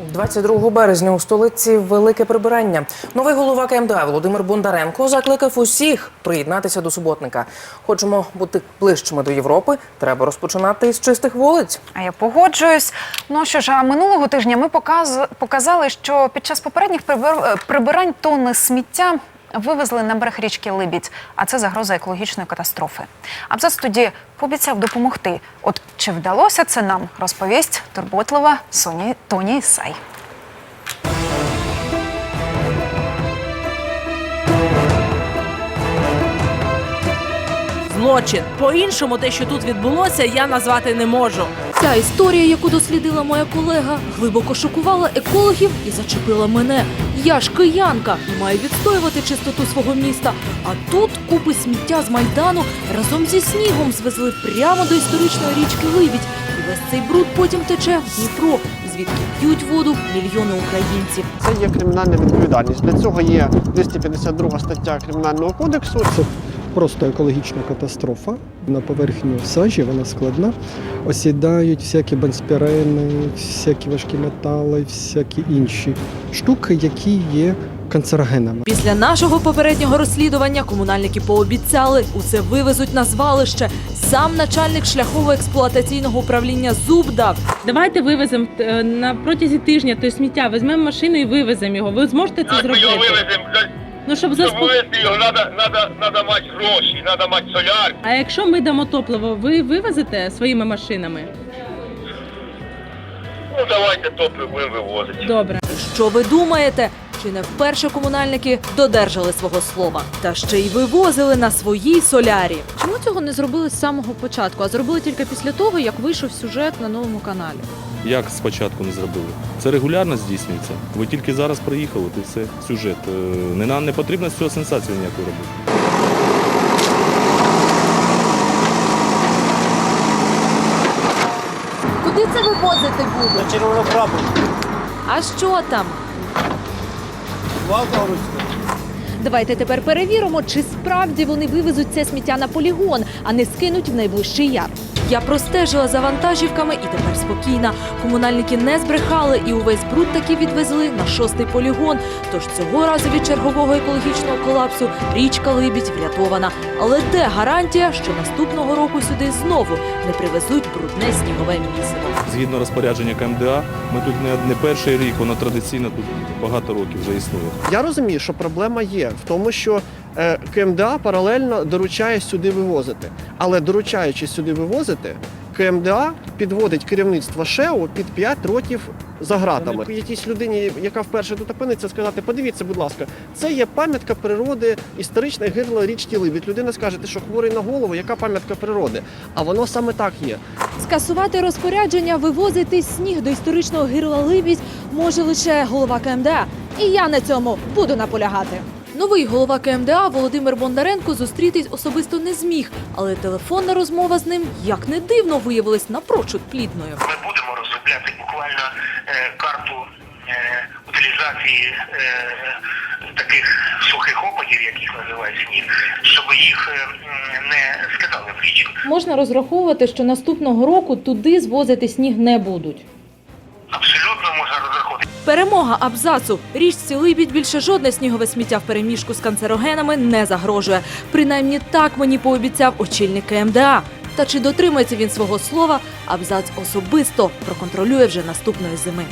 22 березня у столиці велике прибирання. Новий голова КМДА Володимир Бондаренко закликав усіх приєднатися до суботника. Хочемо бути ближчими до Європи. Треба розпочинати із чистих вулиць. А я погоджуюсь. Ну що ж, а минулого тижня ми показ... показали, що під час попередніх прибир... прибирань тонни сміття вивезли на берег річки Либідь, а це загроза екологічної катастрофи. Абзац тоді пообіцяв допомогти. От чи вдалося це нам, розповість турботлива Соні Тоні Ісай. Злочин. По-іншому те, що тут відбулося, я назвати не можу. Ця історія, яку дослідила моя колега, глибоко шокувала екологів і зачепила мене. Я ж киянка і маю відстоювати чистоту свого міста. А тут купи сміття з майдану разом зі снігом звезли прямо до історичної річки Либідь. І весь цей бруд потім тече в Дніпро, звідки п'ють воду мільйони українців. Це є кримінальна відповідальність. Для цього є 252 стаття Кримінального кодексу. Просто екологічна катастрофа. На поверхню сажі вона складна. Осідають всякі бенспірени, всякі важкі метали, всякі інші штуки, які є канцерогенами. Після нашого попереднього розслідування комунальники пообіцяли, усе вивезуть на звалище. Сам начальник шляхово-експлуатаційного управління зуб дав. Давайте вивеземо е, на протязі тижня то сміття, візьмемо машину і вивеземо його. Ви зможете це Як ми його зробити? Ну щоб за вивезти його, треба надо, надо мати гроші, треба мати соляр. А якщо ми дамо топливо, ви вивезете своїми машинами? Ну давайте топливо будемо вивозити. Добре. Що ви думаєте? Чи не вперше комунальники додержали свого слова та ще й вивозили на своїй солярі? Чому цього не зробили з самого початку, а зробили тільки після того, як вийшов сюжет на новому каналі? Як спочатку не зробили? Це регулярно здійснюється. Ви тільки зараз приїхали, то все сюжет. Е, Не нам не потрібно з цього сенсацію ніякої робити. Куди це вивозити будуть? Червоно А що там? Давайте тепер перевіримо, чи справді вони вивезуть це сміття на полігон, а не скинуть в найближчий яр. Я простежила за вантажівками і тепер спокійна. Комунальники не збрехали і увесь бруд таки відвезли на шостий полігон. Тож цього разу від чергового екологічного колапсу річка Либідь врятована. Але де гарантія, що наступного року сюди знову не привезуть брудне снігове місиво? Згідно розпорядження КМДА, ми тут не, не перший рік, воно традиційно тут багато років вже існує. Я розумію, що проблема є в тому, що е, КМДА паралельно доручає сюди вивозити. Але доручаючи сюди вивозити, КМДА підводить керівництво ШЕО під 5 років за ґратами. Якійсь людині, яка вперше тут опиниться, сказати: подивіться, будь ласка, це є пам'ятка природи, історичне гирло річки Либідь. Людина скаже, ти що хворий на голову, яка пам'ятка природи? А воно саме так є. Скасувати розпорядження вивозити сніг до історичного гирла Либідь може лише голова КМДА. І я на цьому буду наполягати. Новий голова КМДА Володимир Бондаренко зустрітись особисто не зміг, але телефонна розмова з ним, як не дивно, виявилась напрочуд плідною. Ми будемо розробляти буквально е, карту е, утилізації е, таких сухих опадів, як їх називають сніг, щоб їх е, не скидали в річку. Можна розраховувати, що наступного року туди звозити сніг не будуть. Перемога абзацу. Річці Либідь більше жодне снігове сміття в переміжку з канцерогенами не загрожує. Принаймні так мені пообіцяв очільник КМДА. Та чи дотримається він свого слова, абзац особисто проконтролює вже наступної зими.